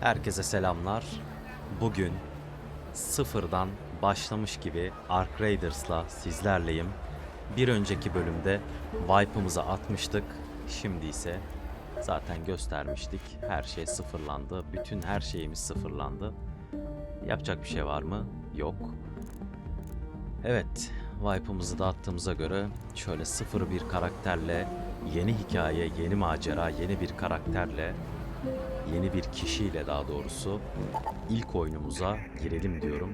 Herkese selamlar. Bugün sıfırdan başlamış gibi Ark Raiders'la sizlerleyim. Bir önceki bölümde wipe'ımızı atmıştık. Şimdi ise zaten göstermiştik. Her şey sıfırlandı. Bütün her şeyimiz sıfırlandı. Yapacak bir şey var mı? Yok. Evet, wipe'ımızı da attığımıza göre şöyle sıfır bir karakterle yeni hikaye, yeni macera, yeni bir karakterle yeni bir kişiyle daha doğrusu ilk oyunumuza girelim diyorum.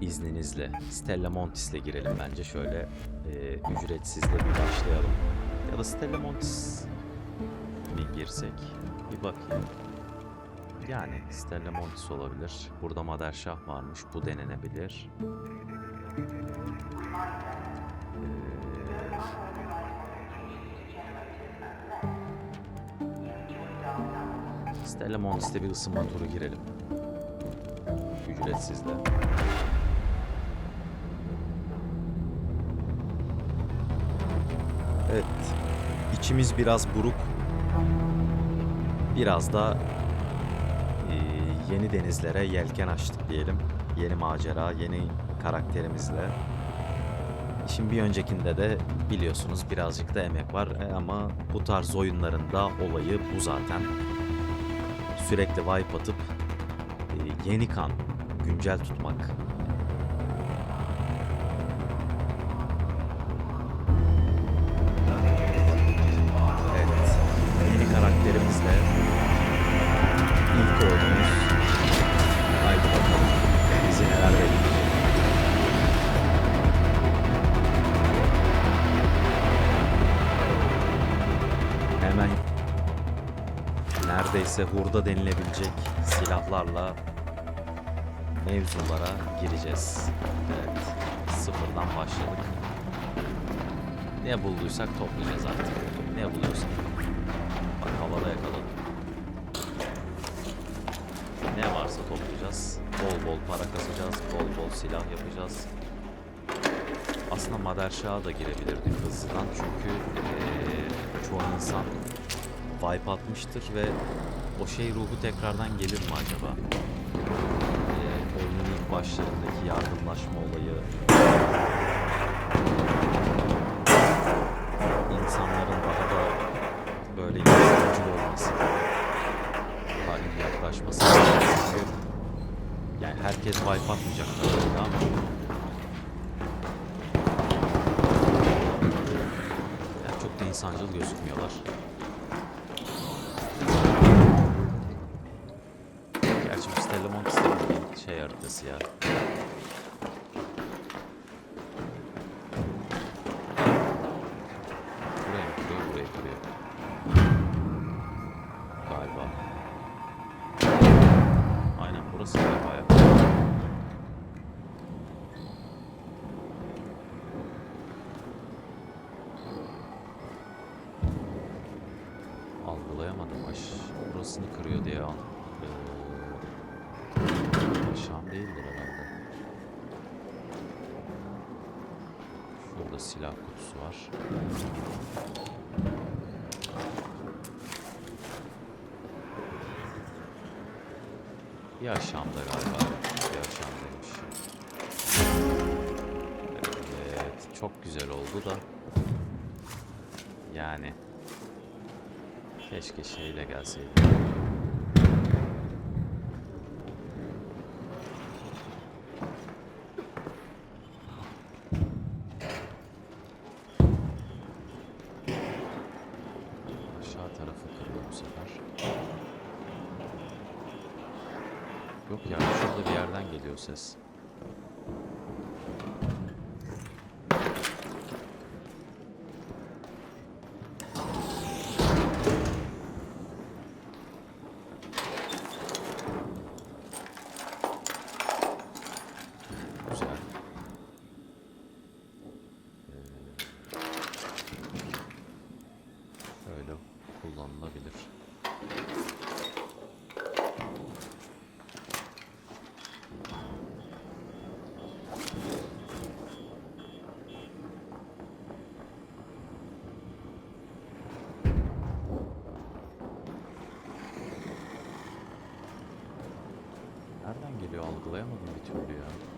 İzninizle. Stella Montis'le girelim bence şöyle e, ücretsizle bir başlayalım. Ya da Stella Montis mi girsek? Bir bakayım. Yani Stella Montis olabilir. Burada Maderşah varmış. Bu denenebilir. Ee, Stella Montis'te bir ısınma turu girelim. Ücretsiz de. Evet. içimiz biraz buruk. Biraz da e, yeni denizlere yelken açtık diyelim. Yeni macera, yeni karakterimizle. Şimdi bir öncekinde de biliyorsunuz birazcık da emek var E, ama bu tarz oyunların da olayı bu zaten sürekli wipe atıp e, yeni kan güncel tutmak. Neredeyse hurda denilebilecek silahlarla mevzulara gireceğiz. Evet, sıfırdan başladık. Ne bulduysak toplayacağız artık. Ne buluyorsak. Bak havada yakaladım. Ne varsa toplayacağız. Bol bol para kasacağız. Bol bol silah yapacağız. Aslında Maderşah'a da girebilirdik hızlıdan çünkü eee, çoğu insan vibe atmıştır ve o şey ruhu tekrardan gelir mi acaba? Ee, oyunun ilk başlarındaki yardımlaşma olayı insanların daha da böyle yardımcı olması halin yaklaşması çünkü yani herkes vibe atmayacak tabii ama insancıl gözükmüyorlar. Şey haritası ya. Buraya kuruyor, buraya kuruyor. Galiba. Aynen burası galiba ya. Algılayamadım. Aş burasını kırıyor diye an. Ee, Şam değildir herhalde. Şurada silah kutusu var. Ya Şam'da galiba. Ya Şam'daymış. Evet, çok güzel oldu da. Yani keşke şeyle gelseydi. Aşağı tarafı kırıyor bu sefer. Yok ya şurada bir yerden geliyor ses. Güzel. Ee, öyle kullanılabilir. Nereden geliyor algılayamadım bir türlü ya.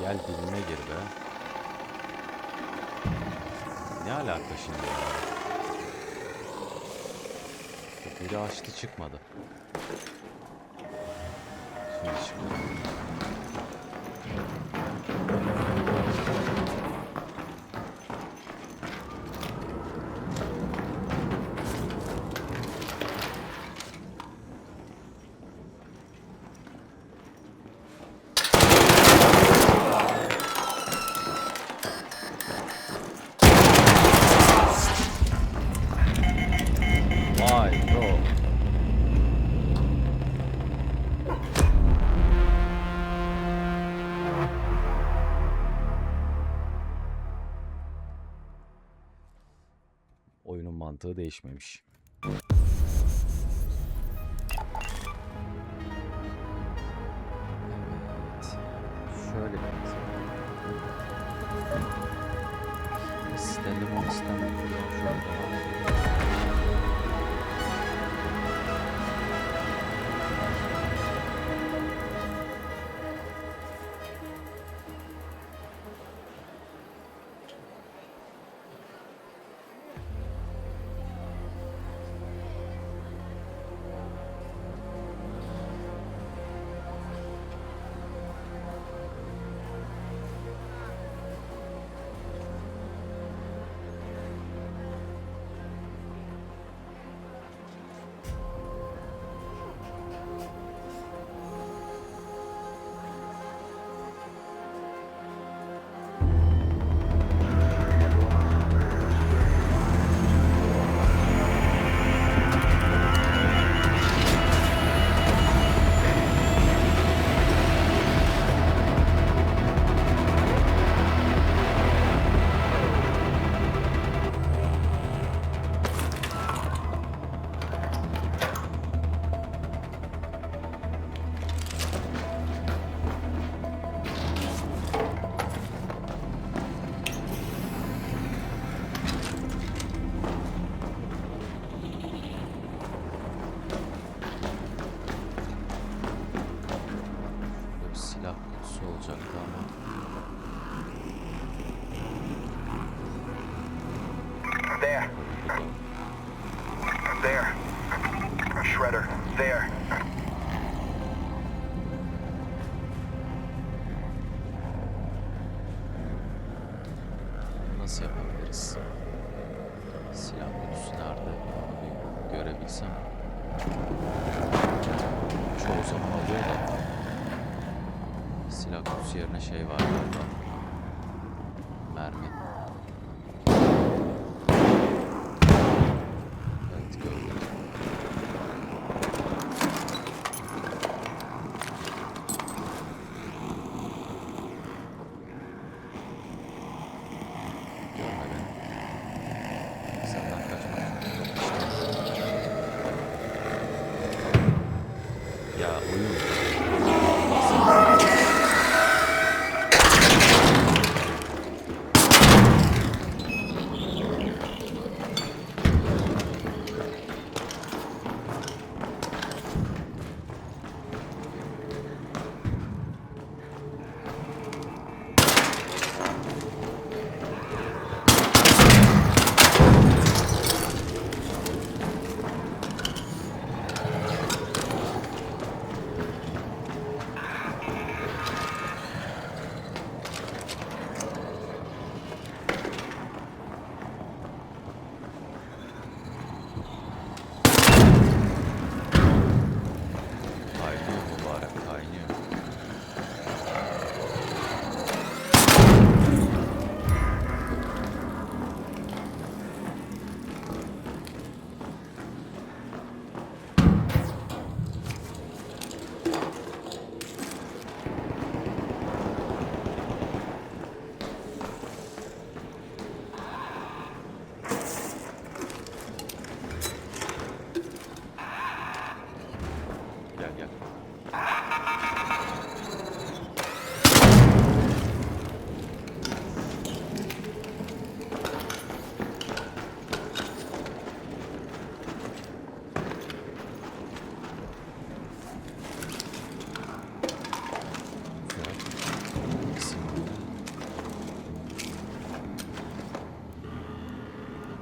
Gel dilime gir be. Ne alaka şimdi ya? Biri açtı çıkmadı. Şimdi çıktı. Oyunun mantığı değişmemiş. There, there. Shredder, there. nasıl yapabiliriz? Silah kutusu nerede? Bir görebilsem. Çoğu zaman oluyor da. Silah kutusu yerine şey var galiba. Mermi.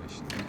вище.